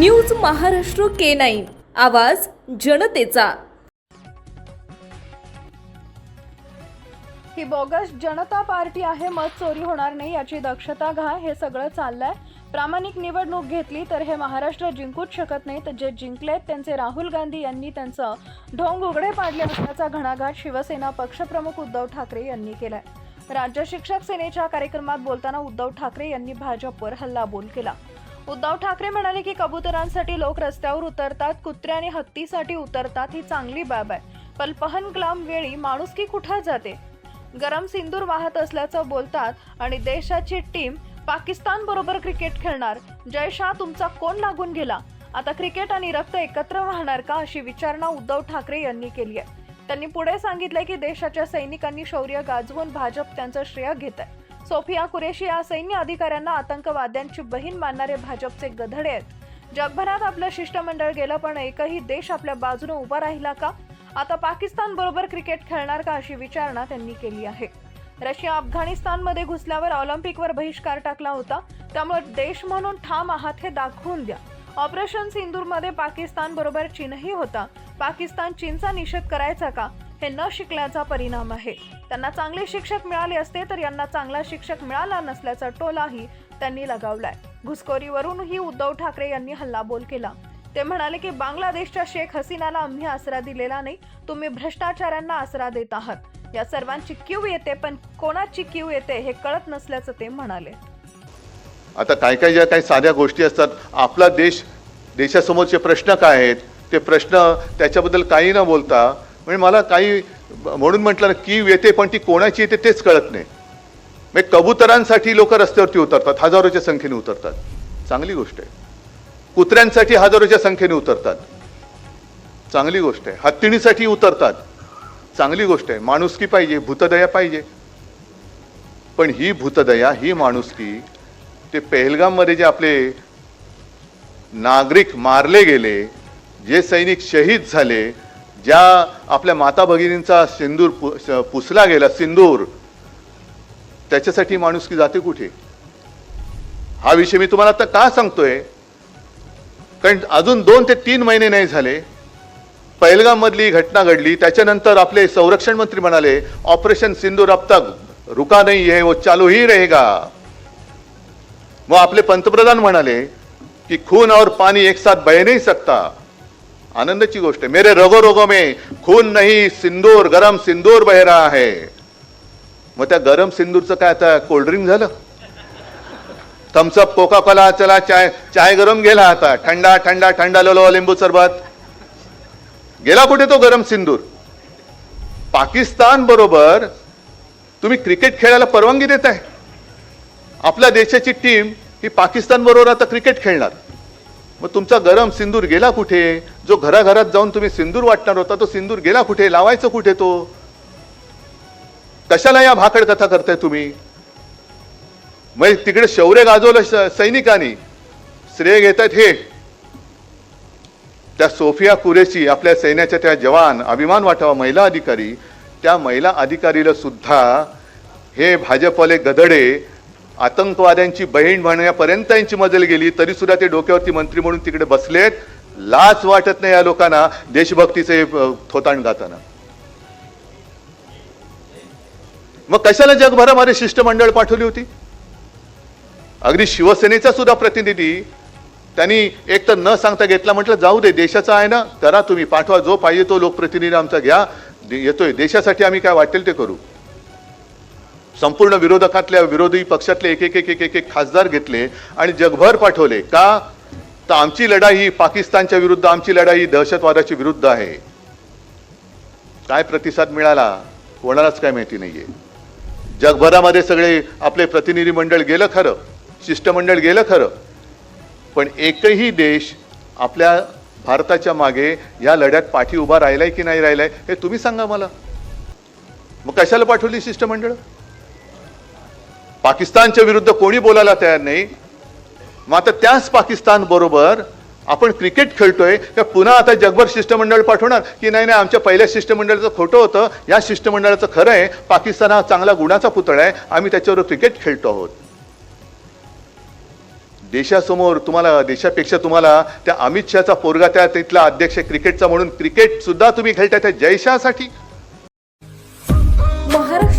News Maharashtra K nine. आवाज जनतेचा. ही bogus जनता party आहे मत चोरी होणार नाही याची दक्षता घ्या हे सगळं चाललंय. प्रामाणिक निवडणूक घेतली तर हे महाराष्ट्र जिंकूच शकत नाही जे जिंकलेत त्यांचे राहुल गांधी यांनी त्यांचं ढोंग उघडे पाडले असल्याचा घणाघाट शिवसेना पक्षप्रमुख उद्धव ठाकरे यांनी केलाय. राज्य शिक्षक सेनेच्या कार्यक्रमात बोलताना उद्धव ठाकरे यांनी भाजपवर हल्लाबोल केला. उद्धव ठाकरे म्हणाले की कबुतरांसाठी लोक रस्त्यावर उतरतात कुत्रे आणि हत्तीसाठी उतरतात ही चांगली बाब आहे. पण पहलगाम वेळी माणूस की कुठं जाते? गरम सिंदूर वाहत असल्याचं बोलतात आणि देशाची टीम पाकिस्तान बरोबर क्रिकेट खेळणार. जय शाह तुमचा कोण लागून गेला? आता क्रिकेट आणि रक्त एकत्र वाहणार का अशी विचारणा उद्धव ठाकरे यांनी केली आहे. त्यांनी पुढे सांगितलंय की देशाच्या सैनिकांनी शौर्य गाजवून भाजप त्यांचं श्रेय घेत आहे सोफिया कुरेशी या सैन्य अधिकाऱ्यांना आतंकवाद्यांची बहीण मानणारे भाजपचे गधडे आहेत. जगभरात आपलं शिष्टमंडळ गेलं पण एकही देश आपल्या बाजूने उभा राहिला का? आता पाकिस्तान बरोबर क्रिकेट खेळणार का अशी विचारणा त्यांनी केली आहे. रशिया अफगाणिस्तानमध्ये घुसल्यावर ऑलिम्पिकवर बहिष्कार टाकला होता. त्यामुळे देश म्हणून ठाम आहात हे दाखवून द्या. ऑपरेशन सिंदूरमध्ये पाकिस्तान बरोबर चीनही होता. पाकिस्तान चीनचा निषेध करायचा का? हे न शिकल्याचा परिणाम आहे. त्यांना चांगले शिक्षक मिळाले असते तर यांना चांगला शिक्षक मिळाला नसल्याचा टोलाही त्यांनी लगावलाय. घुसखोरीवरूनही उद्धव ठाकरे यांनी हल्लाबोल केला. ते म्हणाले की बांगलादेशच्या शेख हसीनाला आम्ही आसरा दिलेला नाही तुम्ही भ्रष्टाचारांना आसरा देत आहात. या सर्वांची क्यू येते पण कोणाची क्यू येते हे कळत नसल्याचं ते म्हणाले. आता काय काय ज्या काही साध्या गोष्टी असतात आपला देश देशासमोरचे प्रश्न काय आहेत ते प्रश्न त्याच्याबद्दल काही न बोलता म्हणजे मला काही म्हणून म्हटलं ना की येते पण ती कोणाची येते तेच कळत नाही. म्हणजे कबुतरांसाठी लोक रस्त्यावरती उतरतात हजारोच्या संख्येने उतरतात. चांगली गोष्ट आहे. कुत्र्यांसाठी हजारोच्या संख्येने उतरतात. चांगली गोष्ट आहे. हत्तीणीसाठी उतरतात. चांगली गोष्ट आहे. माणुसकी पाहिजे भूतदया पाहिजे. पण ही भूतदया ही माणुसकी ते पेहलगाममध्ये जे आपले नागरिक मारले गेले जे सैनिक शहीद झाले ज्या आपल्या माता भगिनींचा सिंदूर पु- पुसला गेला सिंदूर त्याच्यासाठी माणूस की जाते कुठे? हा विषय मी तुम्हाला आता का सांगतोय? कारण अजून दोन ते तीन महिने नाही झाले. मधली घटना घडली. त्याच्यानंतर आपले संरक्षण मंत्री म्हणाले ऑपरेशन सिंदूर अब तक रुका नाही है वो चालू ही रहेगा. मग आपले पंतप्रधान म्हणाले की खून और पाणी एक साथ बह नाही सकता. आनंदाची गोष्ट आहे. मेरे रगो रगो में खून नाही सिंदूर गरम सिंदूर बहिरा आहे मग त्या गरम सिंदूरचं काय आता कोल्ड्रिंक झालं? थम्सअप कोका कोला चला चाय चाय गरम गेला आता. थंडा थंडा थंडा लोलो लिंबू सरबत. गेला कुठे तो गरम सिंदूर? पाकिस्तान बरोबर तुम्ही क्रिकेट खेळायला परवानगी देताय. आपल्या देशाची टीम ही पाकिस्तान बरोबर आता क्रिकेट खेळणार. मग तुमचा गरम सिंदूर गेला कुठे? जो घराघरात जाऊन तुम्ही सिंदूर वाटणार होता तो सिंदूर गेला कुठे? लावायचं कुठे तो? कशाला या भाकड कथा करताय तुम्ही? मग तिकडे शौर्य गाजवलं सैनिकांनी. श्रेय घेत आहेत हे. त्या सोफिया कुरेशी आपल्या सैन्याच्या त्या जवान अभिमान वाटावा महिला अधिकारी. त्या महिला अधिकारीला सुद्धा हे भाजपवाले गदडे आतंकवाद्यांची बहीण म्हणण्यापर्यंत त्यांची मजल गेली. तरी सुद्धा ते डोक्यावरती मंत्री म्हणून तिकडे बसलेत. लाच वाटत नाही या लोकांना देशभक्तीचे थोताण गाताना. मग कशाला जगभरामध्ये शिष्टमंडळ पाठवली होती? अगदी शिवसेनेचा सुद्धा प्रतिनिधी त्यांनी एक तर न सांगता घेतला म्हटलं जाऊ दे देशाचा आहे ना करा तुम्ही पाठवा जो पाहिजे तो लोकप्रतिनिधी आमचा घ्या. येतोय देशासाठी आम्ही काय वाटेल ते करू. संपूर्ण विरोधकातल्या विरोधी पक्षातले एक एक एक एक एक एक खासदार घेतले आणि जगभर पाठवले. का? तर आमची लढाई ही पाकिस्तानच्या विरुद्ध आमची लढाई ही दहशतवादाच्या विरुद्ध आहे. काय प्रतिसाद मिळाला? कोणालाच काय माहिती नाहीये. जगभरामध्ये सगळे आपले प्रतिनिधी मंडळ गेलं खरं शिष्टमंडळ गेलं खरं. पण एकही देश आपल्या भारताच्या मागे या लढ्यात पाठी उभा राहिलाय की नाही राहिलाय हे तुम्ही सांगा मला. मग कशाला पाठवली शिष्टमंडळ? पाकिस्तानच्या विरुद्ध कोणी बोलायला तयार नाही? मग आता त्याच पाकिस्तान बरोबर आपण क्रिकेट खेळतोय का पुन्हा आता जगभर शिष्टमंडळ पाठवणार? की नाही नाही आमच्या पहिल्या शिष्टमंडळाचं खोटं होतं या शिष्टमंडळाचं खरं आहे पाकिस्तान हा चांगला गुणाचा पुतळा आहे आम्ही त्याच्यावर क्रिकेट खेळतो आहोत. देशासमोर तुम्हाला देशापेक्षा तुम्हाला त्या अमित शहाचा पोरगा त्या तिथला अध्यक्ष क्रिकेटचा म्हणून क्रिकेट सुद्धा तुम्ही खेळताय त्या जयशासाठी?